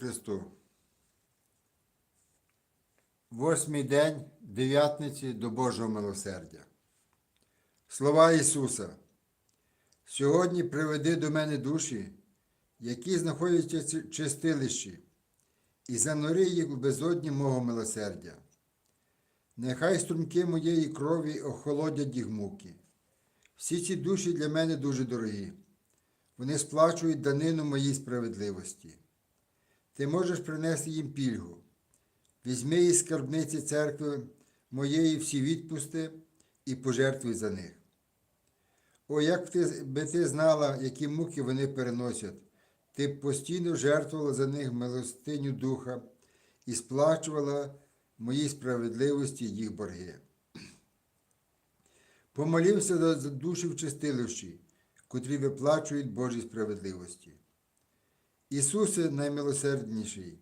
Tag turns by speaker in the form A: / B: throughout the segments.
A: Христу. Восьмий день дев'ятниці до Божого милосердя. Слова Ісуса. Сьогодні приведи до мене душі, які знаходяться в чистилищі, і занури їх у безодні мого милосердя. Нехай струмки моєї крові охолодять їх муки. Всі ці душі для мене дуже дорогі. Вони сплачують данину моїй справедливості. Ти можеш принести їм пільгу. Візьми із скарбниці церкви моєї всі відпусти і пожертвуй за них. О, як ти, би ти знала, які муки вони переносять, ти б постійно жертвувала за них милостиню духа і сплачувала моїй справедливості їх борги. Помолився за душі в чистилищі, котрі виплачують Божій справедливості. Ісусе наймилосердніший,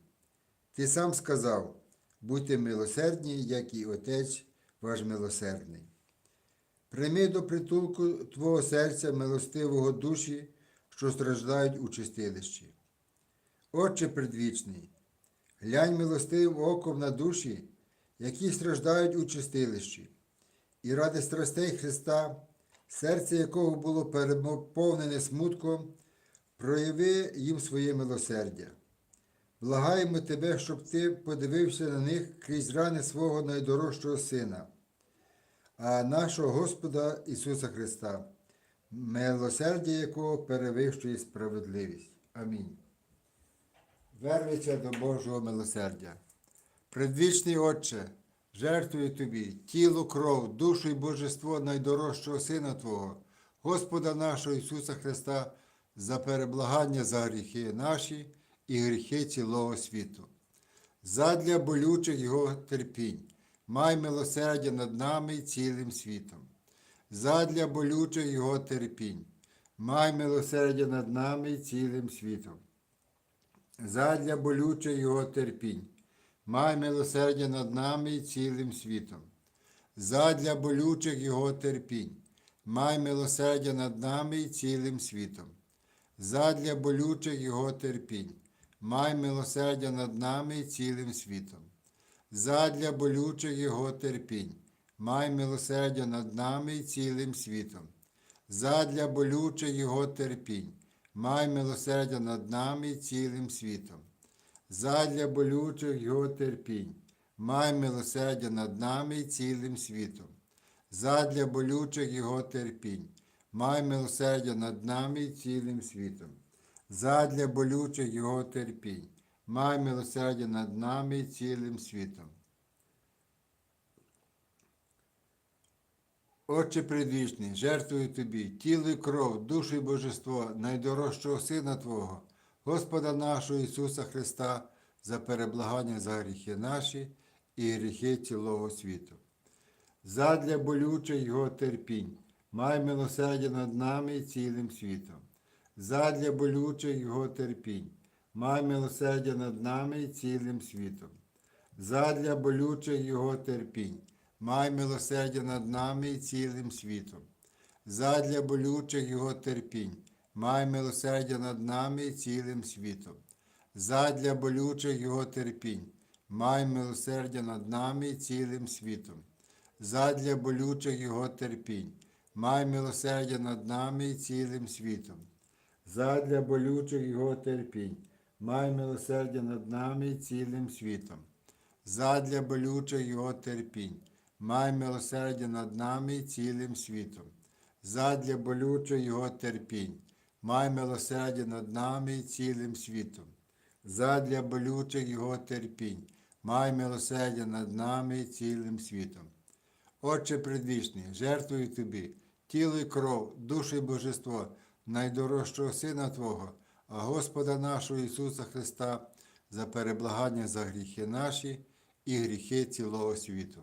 A: Ти сам сказав, будьте милосердні, як і Отець ваш милосердний. Прийми до притулку Твого серця милостивого душі, що страждають у чистилищі. Отче предвічний, глянь милостивим оком на душі, які страждають у чистилищі, і ради страстей Христа, серце якого було переповнене смутком, прояви їм своє милосердя. Благаємо Тебе, щоб Ти подивився на них крізь рани свого найдорожчого Сина, а нашого Господа Ісуса Христа, милосердя якого перевищує справедливість. Амінь. Вервиться до Божого милосердя. Предвічний Отче, жертвую Тобі тіло, кров, душу і божество найдорожчого Сина Твого, Господа нашого Ісуса Христа, за переблагання за гріхи наші і гріхи цілого світу. Задля болючих Його терпінь, май милосердя над нами і цілим світом. Задля болючих Його терпінь, май милосердя над нами і цілим світом. Задля болючих Його терпінь, май милосердя над нами і цілим світом. Задля болючих Його терпінь, май милосердя над нами і цілим світом. Задля болючих Його терпінь, май милосердя над нами і цілим світом. Задля болючих Його терпінь, май милосердя над нами і цілим світом. Задля болючих Його терпінь, май милосердя над нами і цілим світом. Задля болючих Його терпінь, май милосердя над нами і цілим світом. Задля болючих Його терпінь, май милосердя над нами і цілим світом. Задля болючих Його терпінь, май милосердя над нами і цілим світом. Отче предвічний, жертвую Тобі, тіло і кров, душу і божество, найдорожчого Сина Твого, Господа нашого Ісуса Христа, за переблагання за гріхи наші і гріхи цілого світу. Задля болючих Його терпінь, май милосердя над нами і цілим світом. Задля болючих Його терпінь, май милосердя над нами і цілим світом. Задля болючих Його терпінь, май милосердя над нами і цілим світом. Задля болючих Його терпінь, май милосердя над нами і цілим світом. Задля болючих Його терпінь, май милосердя над нами і цілим світом. Задля болючих Його терпінь, май милосердя над нами і цілим світом. Задля болючих Його терпінь, май милосердя над нами і цілим світом. Задля болючих Його терпінь, май милосердя над нами і цілим світом. Задля болючих Його терпінь, май милосердя над нами і цілим світом. Задля болючих Його терпінь, май милосердя над нами і цілим світом. Отче предвічний, жертвую Тобі, тіло і кров, душу і божество, найдорожчого Сина Твого, а Господа нашого Ісуса Христа, за переблагання за гріхи наші і гріхи цілого світу.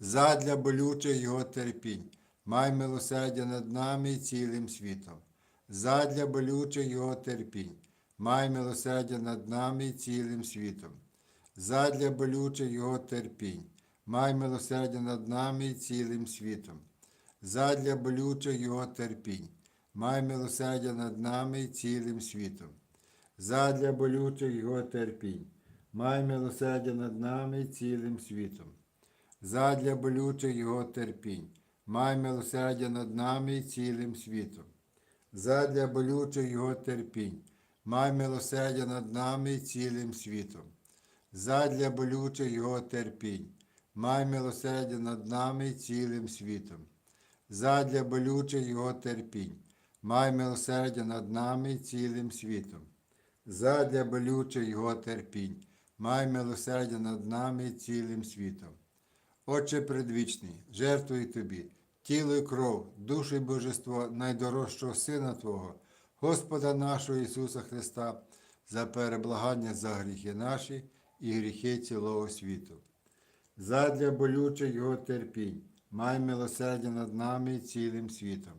A: Задля болючих Його терпінь, май милосердя над нами і цілим світом. Задля болючих Його терпінь, май милосердя над нами і цілим світом. Задля болючих Його терпінь, май милосердя над нами і цілим світом. Задля болючих Його терпінь, май милосердя над нами і цілим світом. задля болючих його терпінь. Май милосердя над нами і цілим світом. Задля болючих його терпінь. Май милосердя над нами і цілим світом. Задля болючих його терпінь. Май милосердя над нами і цілим світом. Задля болючих його терпінь. Май милосердя над нами і цілим світом. Задля болючих його терпінь. Май милосердя над нами і цілим світом. Задля болючих його терпінь. Май милосердя над нами і цілим світом. Отче предвічний, жертвую Тобі, тіло і кров, душу і божество найдорожчого Сина Твого, Господа нашого Ісуса Христа, за переблагання за гріхи наші і гріхи цілого світу. Задля болючих Його терпінь, май милосердя над нами і цілим світом.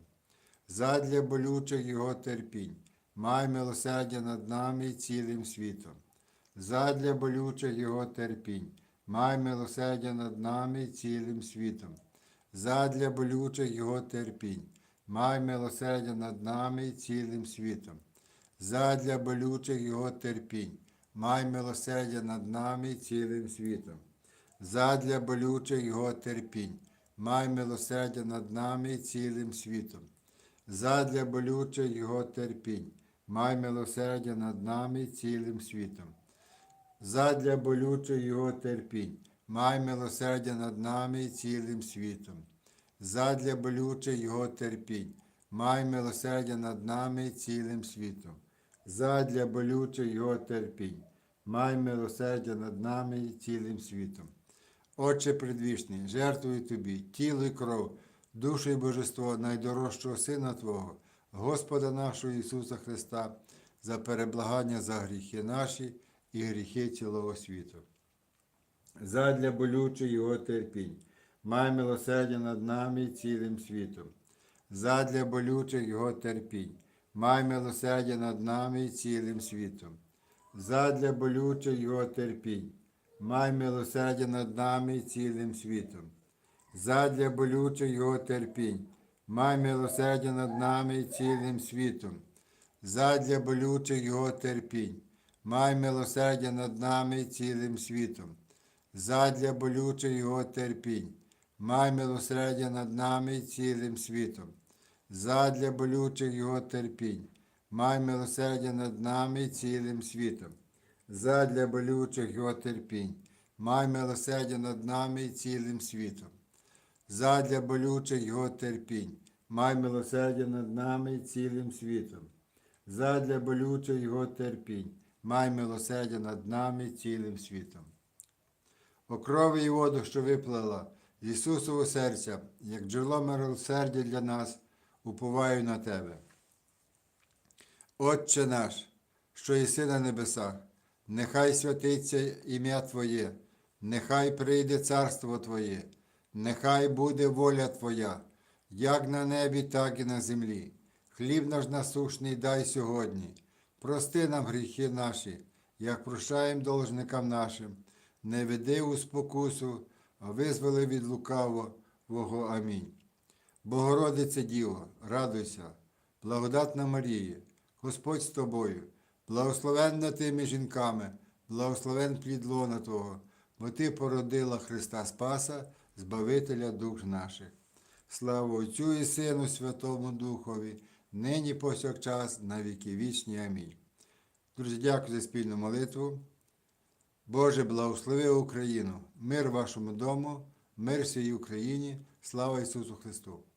A: Задля болючих Його терпінь, май милосердя над нами і цілим світом. Задля болючих Його терпінь, май милосердя над нами і цілим світом. Задля болючих Його терпінь, май милосердя над нами і цілим світом. Задля болючих Його терпінь, май милосердя над нами і цілим світом. Задля болючих Його терпінь, май милосердя над нами і цілим світом. Задля болючих Його терпінь, май милосердя над нами і цілим світом. Задля болючих Його терпінь, май милосердя над нами і цілим світом. Задля болючих Його терпінь, май милосердя над нами і цілим світом. Задля болючих Його терпінь, май милосердя над нами і цілим світом. Отче предвічний, жертвую Тобі, тіло і кров, душу і божество найдорожчого Сина Твого, Господа нашого Ісуса Христа, за переблагання за гріхи наші і гріхи цілого світу. Задля болючих Його терпінь, май милосердя над нами і цілим світом. Задля болючих Його терпінь, май милосердя над нами і цілим світом. Задля болючих Його терпінь, май милосердя над нами і цілим світом. Задля болючих Його терпінь, май милосердя над нами і цілим світом. Задля болючих Його терпінь, май милосердя над нами і цілим світом. Задля болючих Його терпінь, май милосердя над нами і цілим світом. Задля болючих Його терпінь, май милосердя над нами і цілим світом. Задля болючих Його терпінь, май милосердя над нами і цілим світом. Задля болючих Його терпінь, май милосердя над нами і цілим світом. Задля болючих Його терпінь, май милосердя над нами і цілим світом. О крові і воду, що виплила з Ісусового серця, як джерело милосердя для нас, уповаю на Тебе. Отче наш, що єси на небесах, нехай святиться ім'я Твоє, нехай прийде царство Твоє, нехай буде воля Твоя, як на небі, так і на землі. Хліб наш насушний дай сьогодні, прости нам гріхи наші, як прощаємо должникам нашим, не веди у спокусу, а визволи від лукавого. Амінь. Богородице Діво, радуйся, благодатна Марія, Господь з тобою, благословенна ти між жінками, благословен плід лона Твого, бо Ти породила Христа Спаса, Збавителя душ наших. Слава Отцю і Сину, Святому Духові, нині повсякчас, на віки вічні. Амінь. Друзі, дякую за спільну молитву. Боже, благослови Україну, мир вашому дому, мир всій Україні, слава Ісусу Христу!